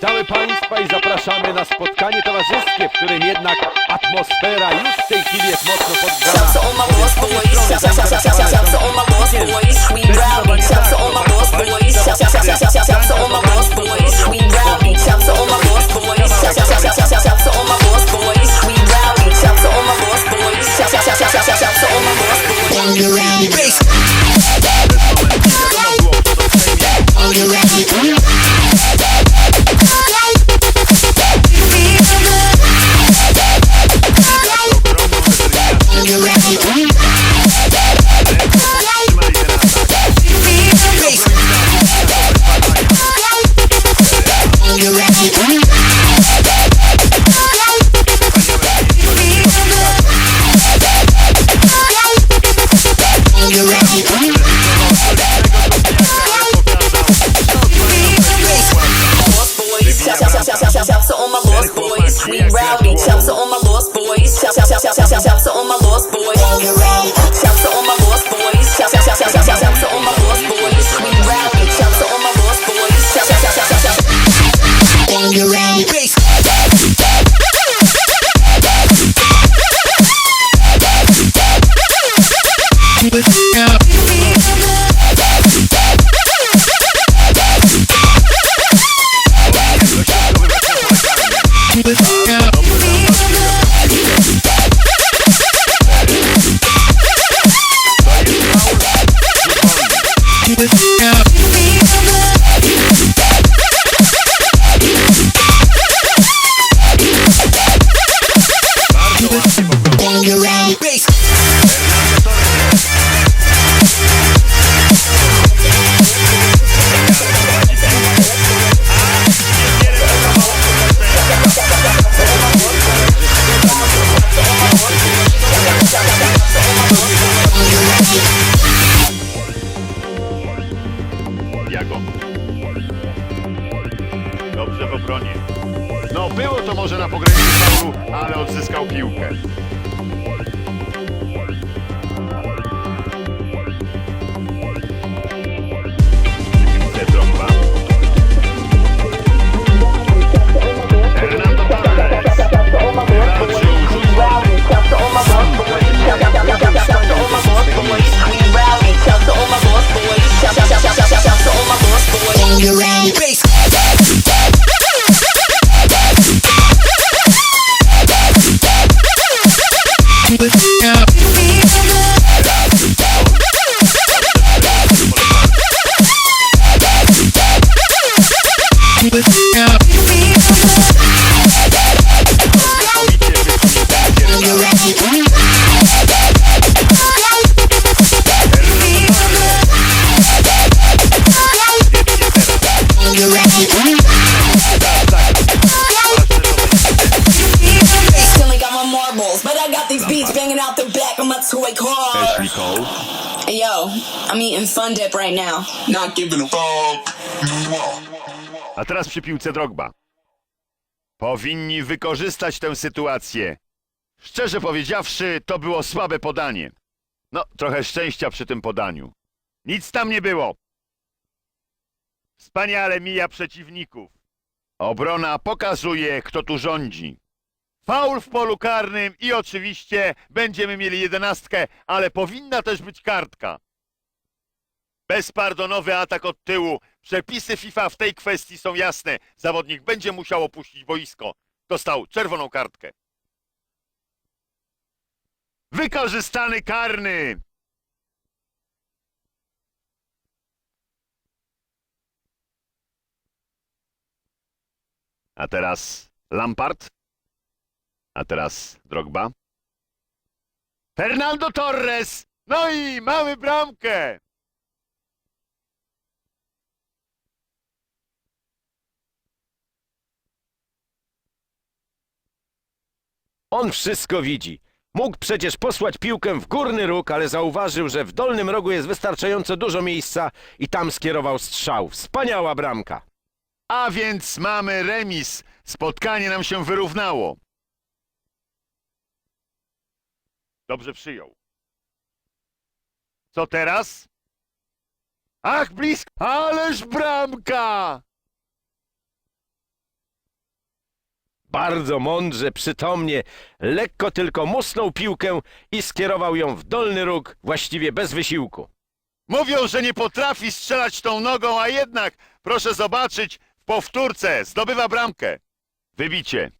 Witamy Państwa i zapraszamy na spotkanie towarzyskie, w którym jednak atmosfera już w tej chwili jest mocno podgrzana. Shout to all my lost boys. Shout, to all my lost boys. We rowdy. Shout to all my lost boys. Shout, to all my lost boys. We rowdy. Shout to all my lost boys. Shout, to all my lost boys. We rowdy. Shout to all my On faulu, ale odzyskał. Piłkę Right now. not giving a fuck. A teraz przy piłce Drogba. Powinni wykorzystać tę sytuację. Szczerze powiedziawszy, to było słabe podanie. No, trochę szczęścia przy tym podaniu. Nic tam nie było. Wspaniale mija przeciwników. Obrona pokazuje, kto tu rządzi. Faul w polu karnym i oczywiście będziemy mieli jedenastkę, ale powinna też być kartka. Bezpardonowy atak od tyłu. Przepisy FIFA w tej kwestii są jasne. Zawodnik będzie musiał opuścić boisko. Dostał czerwoną kartkę. Wykorzystany karny. A teraz Lampard. A teraz Drogba. Fernando Torres. No i mamy bramkę. On wszystko widzi. Mógł przecież posłać piłkę w górny róg, ale zauważył, że w dolnym rogu jest wystarczająco dużo miejsca i tam skierował strzał. Wspaniała bramka. A więc mamy remis. Spotkanie nam się wyrównało. Dobrze przyjął. Co teraz? Ach, blisko! Ależ bramka! Bardzo mądrze, przytomnie, lekko tylko musnął piłkę i skierował ją w dolny róg, właściwie bez wysiłku. Mówią, że nie potrafi strzelać tą nogą, a jednak, proszę zobaczyć, w powtórce zdobywa bramkę. Wybicie.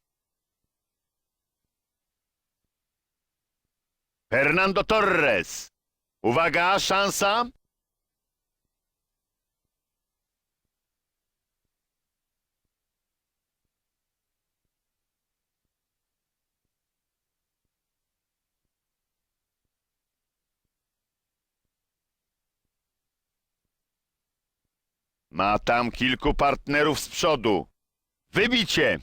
Fernando Torres. Uwaga, szansa. Ma tam kilku partnerów z przodu. Wybicie!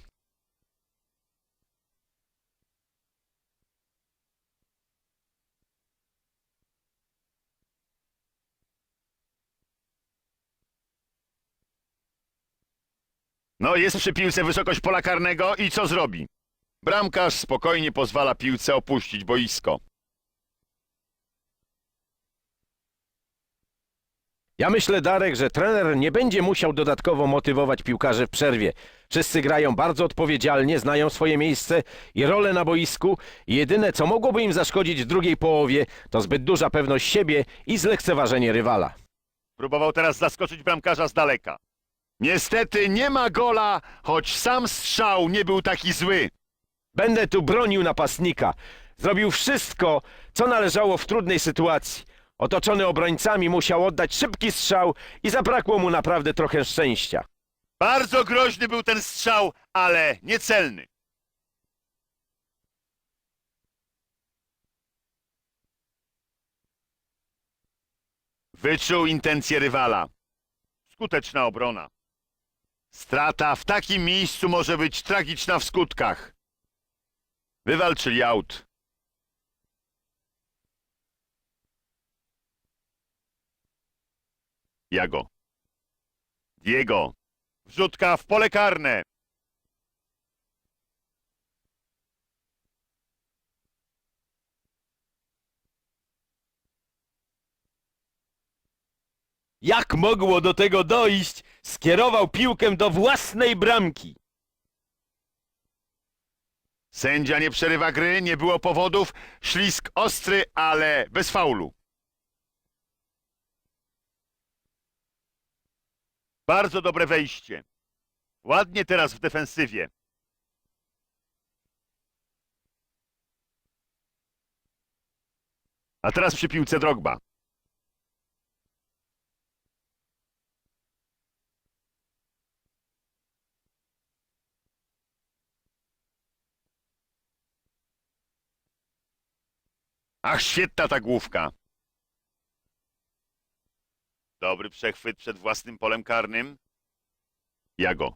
No, jest przy piłce wysokość pola karnego i co zrobi? Bramkarz spokojnie pozwala piłce opuścić boisko. Ja myślę, Darek, że trener nie będzie musiał dodatkowo motywować piłkarzy w przerwie. Wszyscy grają bardzo odpowiedzialnie, znają swoje miejsce i rolę na boisku. Jedyne, co mogłoby im zaszkodzić w drugiej połowie, to zbyt duża pewność siebie i zlekceważenie rywala. Próbował teraz zaskoczyć bramkarza z daleka. Niestety nie ma gola, choć sam strzał nie był taki zły. Będę tu bronił napastnika. Zrobił wszystko, co należało w trudnej sytuacji. Otoczony obrońcami musiał oddać szybki strzał i zabrakło mu naprawdę trochę szczęścia. Bardzo groźny był ten strzał, ale niecelny. Wyczuł intencje rywala. Skuteczna obrona. Strata w takim miejscu może być tragiczna w skutkach. Wywalczyli aut. Jago. Diego. Wrzutka w pole karne. Jak mogło do tego dojść? Skierował piłkę do własnej bramki. Sędzia nie przerywa gry, nie było powodów. Ślisk ostry, ale bez faulu. Bardzo dobre wejście. Ładnie teraz w defensywie. A teraz przy piłce Drogba. Ach, świetna ta główka. Dobry przechwyt przed własnym polem karnym. Jago.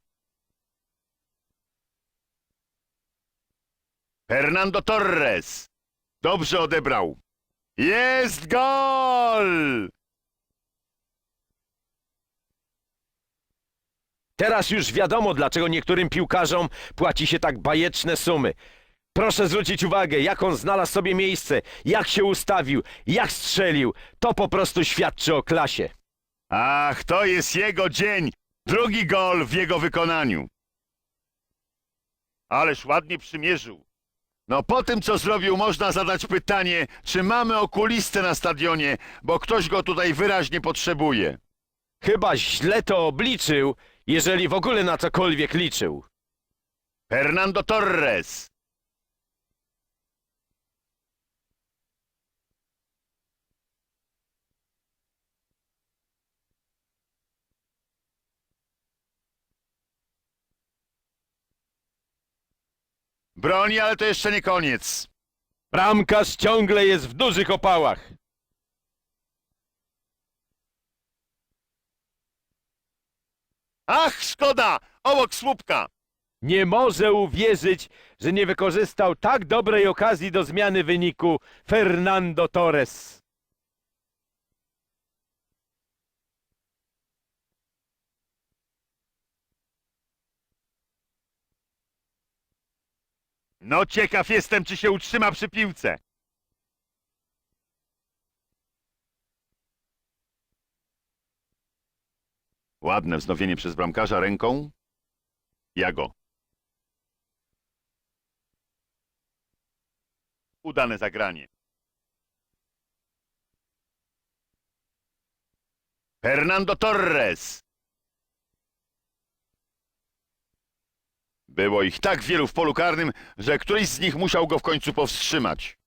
Fernando Torres. Dobrze odebrał. Jest gol! Teraz już wiadomo, dlaczego niektórym piłkarzom płaci się tak bajeczne sumy. Proszę zwrócić uwagę, jak on znalazł sobie miejsce, jak się ustawił, jak strzelił. To po prostu świadczy o klasie. Ach, to jest jego dzień. Drugi gol w jego wykonaniu. Ależ ładnie przymierzył. No po tym, co zrobił, można zadać pytanie, czy mamy okulistę na stadionie, bo ktoś go tutaj wyraźnie potrzebuje. Chyba źle to obliczył, jeżeli w ogóle na cokolwiek liczył. Fernando Torres. Broni, ale to jeszcze nie koniec. Bramkarz ciągle jest w dużych opałach. Ach, szkoda! Obok słupka! Nie może uwierzyć, że nie wykorzystał tak dobrej okazji do zmiany wyniku Fernando Torres. No ciekaw jestem, czy się utrzyma przy piłce. Ładne wznowienie przez bramkarza ręką. Jago. Udane zagranie. Fernando Torres. Było ich tak wielu w polu karnym, że któryś z nich musiał go w końcu powstrzymać.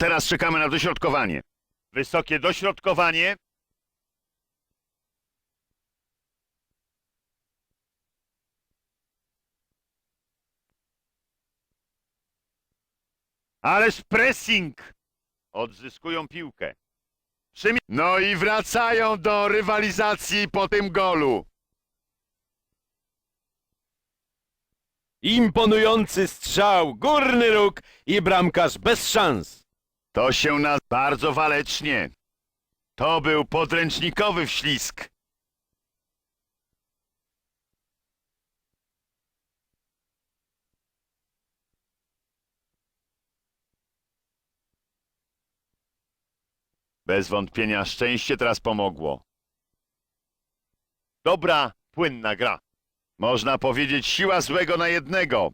Teraz czekamy na dośrodkowanie. Wysokie dośrodkowanie. Ależ pressing! Odzyskują piłkę. Przymi- no i wracają do rywalizacji po tym golu. Imponujący strzał, górny róg i bramkarz bez szans. To się na bardzo walecznie. To był podręcznikowy wślizg. Bez wątpienia szczęście teraz pomogło. Dobra, płynna gra. Można powiedzieć siła złego na jednego.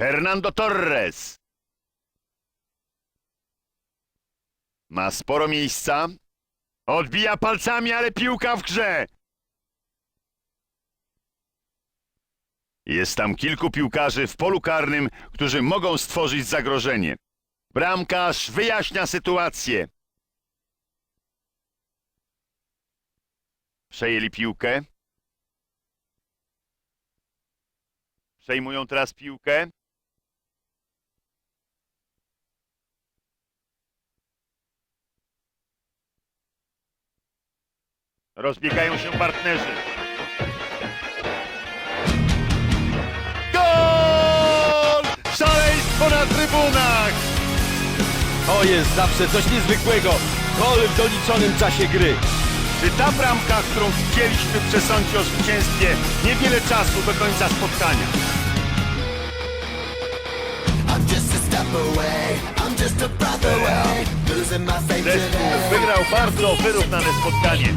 Fernando Torres. Ma sporo miejsca. Odbija palcami, ale piłka w grze. Jest tam kilku piłkarzy w polu karnym, którzy mogą stworzyć zagrożenie. Bramkarz wyjaśnia sytuację. Przejęli piłkę. Przejmują teraz piłkę. Rozbiegają się partnerzy. Gol! Szaleństwo na trybunach! To jest zawsze coś niezwykłego. Gol w doliczonym czasie gry. Czy ta bramka, którą chcieliśmy przesądzić o zwycięstwie, niewiele czasu do końca spotkania? I'm just a step away. I'm just a breath away. Losing my faith Zespół today. wygrał bardzo wyrównane spotkanie.